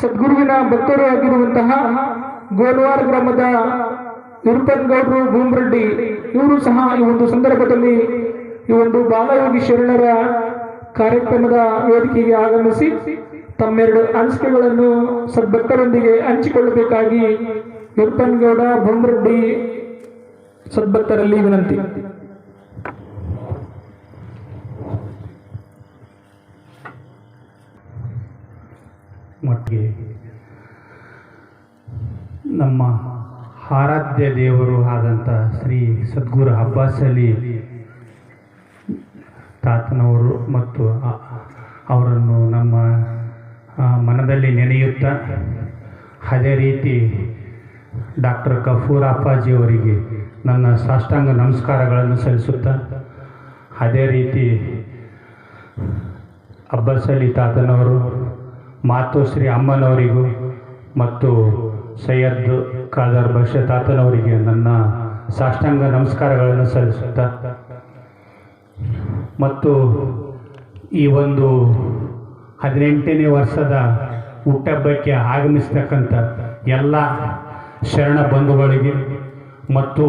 ಸದ್ಗುರುವಿನ ಭಕ್ತರು ಆಗಿರುವಂತಹ ಗೋಲ್ವಾರ್ ಗ್ರಾಮದ ವಿರುಪನ್ಗೌಡರು ಭೂಮರೆಡ್ಡಿ, ಇವರು ಸಹ ಈ ಒಂದು ಸಂದರ್ಭದಲ್ಲಿ ಈ ಒಂದು ಬಾಲಯೋಗಿ ಶರಣರ ಕಾರ್ಯಕ್ರಮದ ವೇದಿಕೆಗೆ ಆಗಮಿಸಿ ತಮ್ಮೆರಡು ಅನಿಸಿಕೆಗಳನ್ನು ಸದ್ಭಕ್ತರೊಂದಿಗೆ ಹಂಚಿಕೊಳ್ಳಬೇಕಾಗಿ ವಿರುಪನ್ಗೌಡ ಭೂಮರೆಡ್ಡಿ ಸದ್ಭಕ್ತರಲ್ಲಿ ವಿನಂತಿ. ಮಟ್ಟಿಗೆ ನಮ್ಮ ಆರಾಧ್ಯ ದೇವರು ಆದಂಥ ಶ್ರೀ ಸದ್ಗುರು ಅಬ್ಬಾಸ್ ಅಲಿ ತಾತನವರು ಮತ್ತು ಅವರನ್ನು ನಮ್ಮ ಮನದಲ್ಲಿ ನೆನೆಯುತ್ತಾ ಅದೇ ರೀತಿ ಡಾಕ್ಟರ್ ಕಫೂರ್ ಅಪ್ಪಾಜಿ ಅವರಿಗೆ ನನ್ನ ಸಾಷ್ಟಾಂಗ ನಮಸ್ಕಾರಗಳನ್ನು ಸಲ್ಲಿಸುತ್ತಾ ಅದೇ ರೀತಿ ಅಬ್ಬಾಸ್ ಅಲಿ ತಾತನವರು ಮಾತೋಶ್ರೀ ಅಮ್ಮನವರಿಗೂ ಮತ್ತು ಸೈಯದ್ ಖಾದರ್ ಬಕ್ಷ ತಾತನವರಿಗೆ ನನ್ನ ಸಾಷ್ಟಾಂಗ ನಮಸ್ಕಾರಗಳನ್ನು ಸಲ್ಲಿಸುತ್ತಾ ಮತ್ತು ಈ ಒಂದು ಹದಿನೆಂಟನೇ ವರ್ಷದ ಹುಟ್ಟಹಬ್ಬಕ್ಕೆ ಆಗಮಿಸ್ತಕ್ಕಂಥ ಎಲ್ಲ ಶರಣ ಬಂಧುಗಳಿಗೆ ಮತ್ತು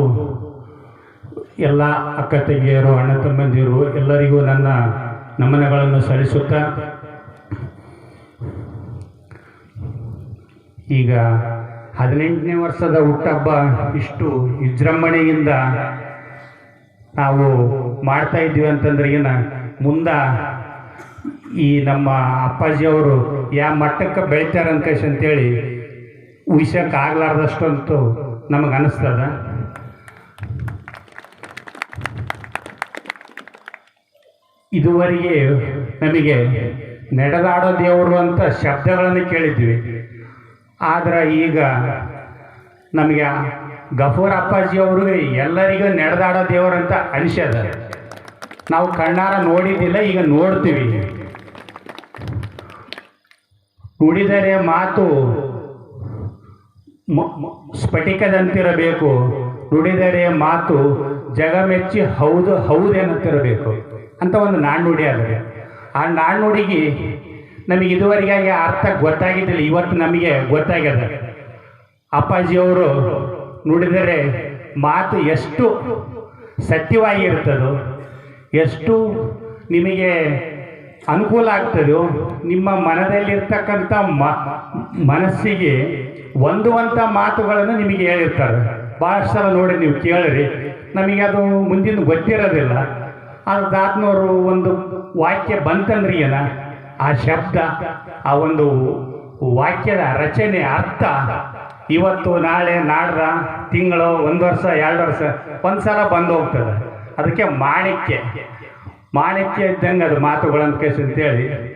ಎಲ್ಲ ಅಕ್ಕ ತಂಗಿಯರು, ಅಣ್ಣ ತಮ್ಮಂದಿರು ಎಲ್ಲರಿಗೂ ನನ್ನ ನಮನಗಳನ್ನು ಸಲ್ಲಿಸುತ್ತಾ ಈಗ ಹದಿನೆಂಟನೇ ವರ್ಷದ ಹುಟ್ಟಬ್ಬ ಇಷ್ಟು ವಿಜೃಂಭಣೆಯಿಂದ ನಾವು ಮಾಡ್ತಾ ಇದ್ದೀವಿ ಅಂತಂದ್ರೆ ಈಗ ಮುಂದ ಈ ನಮ್ಮ ಅಪ್ಪಾಜಿಯವರು ಯಾವ ಮಟ್ಟಕ್ಕೆ ಬೆಳಿತಾರೆ ಅಂತ ಅಂತೇಳಿ ಉಯ್ಸಕ್ಕೆ ಆಗ್ಲಾರ್ದಷ್ಟು ಅಂತೂ ನಮಗೆ ಅನಿಸ್ತದ ಇದುವರೆಗೆ ನಮಗೆ ನಡೆದಾಡೋ ದೇವರು ಅಂತ ಶಬ್ದಗಳನ್ನು ಕೇಳಿದ್ವಿ. ಆದ್ರೆ ಈಗ ನಮಗೆ ಗಫೂರ್ ಅಪ್ಪಾಜಿ ಅವರು ಎಲ್ಲರಿಗೂ ನಡೆದಾಡೋ ದೇವರಂತ ಅನಿಸ್ಯದ ನಾವು ಕಣ್ಣಾರ ನೋಡಿದ್ದಿಲ್ಲ, ಈಗ ನೋಡ್ತೀವಿ. ನುಡಿದರೆ ಮಾತು ಸ್ಫಟಿಕದಂತಿರಬೇಕು. ನುಡಿದರೆ ಮಾತು ಜಗಮೆಚ್ಚಿ ಹೌದು ಹೌದೇನಂತಿರಬೇಕು ಅಂತ ಒಂದು ನಾಣ್ಣುಡಿ ಆದರೆ. ಆ ನಾಣ್ಣುಡಿಗೆ ನಮಗೆ ಇದುವರೆಗೆ ಅರ್ಥ ಗೊತ್ತಾಗಿದ್ದಿಲ್ಲ. ಇವತ್ತು ನಮಗೆ ಗೊತ್ತಾಗ್ಯದ. ಅಪ್ಪಾಜಿಯವರು ನುಡಿದರೆ ಮಾತು ಎಷ್ಟು ಸತ್ಯವಾಗಿರ್ತದೋ ಎಷ್ಟು ನಿಮಗೆ ಅನುಕೂಲ ಆಗ್ತದೋ, ನಿಮ್ಮ ಮನದಲ್ಲಿರ್ತಕ್ಕಂಥ ಮ, ಮನಸ್ಸಿಗೆ ಹೊಂದುವಂಥ ಮಾತುಗಳನ್ನು ನಿಮಗೆ ಹೇಳಿರ್ತಾರೆ. ಭಾಳಷ್ಟು ಸಲ ನೋಡಿ ನೀವು ಕೇಳಿರಿ. ನಮಗೆ ಅದು ಮುಂದಿನ ಗೊತ್ತಿರೋದಿಲ್ಲ. ಅದಾತ್ನವರು ಒಂದು ವಾಕ್ಯ ಬಂತಂದ್ರೆ ಏನ ಆ ಶಬ್ದ, ಆ ಒಂದು ವಾಕ್ಯದ ರಚನೆ ಅರ್ಥ. ಇವತ್ತು, ನಾಳೆ, ನಾಡ್ರ, ತಿಂಗಳು, ಒಂದು ವರ್ಷ, ಎರಡು ವರ್ಷ ಒಂದು ಸಲ ಬಂದು ಹೋಗ್ತದೆ. ಅದಕ್ಕೆ ಮಾಣಿಕ್ಯ. ಮಾಣಿಕ್ಯ ಇದ್ದಂಗೆ ಅದು ಮಾತುಗಳಂತ ಕೇಸ್ ಅಂತೇಳಿ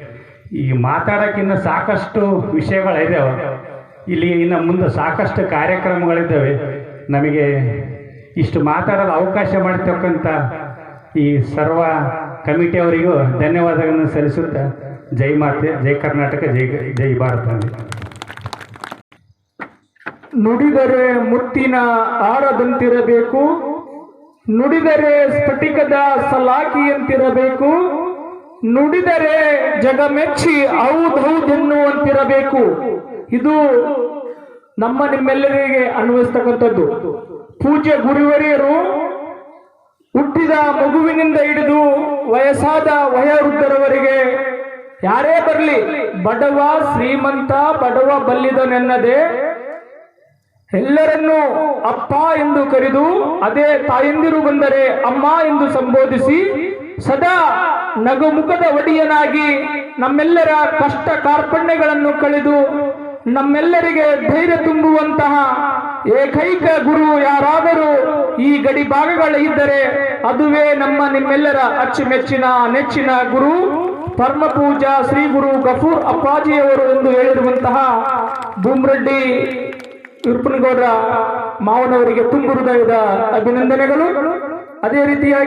ಈ ಮಾತಾಡೋಕ್ಕಿನ್ನ ಸಾಕಷ್ಟು ವಿಷಯಗಳಿದ್ದಾವೆ ಇಲ್ಲಿ ಇನ್ನು ಮುಂದೆ ಸಾಕಷ್ಟು ಕಾರ್ಯಕ್ರಮಗಳಿದ್ದಾವೆ. ನಮಗೆ ಇಷ್ಟು ಮಾತಾಡಲು ಅವಕಾಶ ಮಾಡಿರ್ತಕ್ಕಂಥ ಈ ಸರ್ವ ಕಮಿಟಿಯವರಿಗೂ ಧನ್ಯವಾದಗಳನ್ನು ಸಲ್ಲಿಸುತ್ತಾ ಜೈ ಮಾತೆ, ಜೈ ಕರ್ನಾಟಕ, ಜೈ ಜೈ ಭಾರತ. ನುಡಿದರೆ ಮುತ್ತಿನ ಆರದಂತಿರಬೇಕು, ನುಡಿದರೆ ಸ್ಫಟಿಕದ ಸಲಾಕಿಯಂತಿರಬೇಕು ನುಡಿದರೆ ಜಗಮೆಚ್ಚಿ ಹೌದೌದೆನ್ನುವಂತಿರಬೇಕು ಇದು ನಮ್ಮ ನಿಮ್ಮೆಲ್ಲರಿಗೆ ಅನ್ವಯಿಸ್ತಕ್ಕಂಥದ್ದು ಪೂಜ್ಯ ಗುರುವರಿಯರು ಹುಟ್ಟಿದ ಮಗುವಿನಿಂದ ಹಿಡಿದು ವಯಸ್ಸಾದ ವಯೋವೃದ್ಧರವರೆಗೆ ಯಾರೇ ಬರಲಿ, ಬಡವ ಶ್ರೀಮಂತ, ಬಡವ ಬಲ್ಲಿದನೆನ್ನದೆ ಎಲ್ಲರನ್ನು ಅಪ್ಪ ಎಂದು ಕರೆದು, ಅದೇ ತಾಯಂದಿರು ಬಂದರೆ ಅಮ್ಮ ಎಂದು ಸಂಬೋಧಿಸಿ, ಸದಾ ನಗುಮುಖದ ಒಡೆಯನಾಗಿ ನಮ್ಮೆಲ್ಲರ ಕಷ್ಟ ಕಾರ್ಪಣ್ಯಗಳನ್ನು ಕಳೆದು, ನಮ್ಮೆಲ್ಲರಿಗೆ ಧೈರ್ಯ ತುಂಬುವಂತಹ ಏಕೈಕ ಗುರು ಯಾರಾದರೂ ಈ ಗಡಿ ಭಾಗಗಳಿದ್ದರೆ ಅದುವೇ ನಮ್ಮ ನಿಮ್ಮೆಲ್ಲರ ಅಚ್ಚುಮೆಚ್ಚಿನ ನೆಚ್ಚಿನ ಗುರು. ಪರಮ ಪೂಜಾ ಶ್ರೀ ಗುರು ಗಫೂರ್ ಅಪ್ಪಾಜಿಯವರು ಎಂದು ಹೇಳಿರುವಂತಹ ಭೂಮರೆಡ್ಡಿ ವಿರುಪನಗೌಡರ ಮಾವನವರಿಗೆ ತುಂಬು ಹೃದಯದ ಅಭಿನಂದನೆಗಳು. ಅದೇ ರೀತಿಯಾಗಿ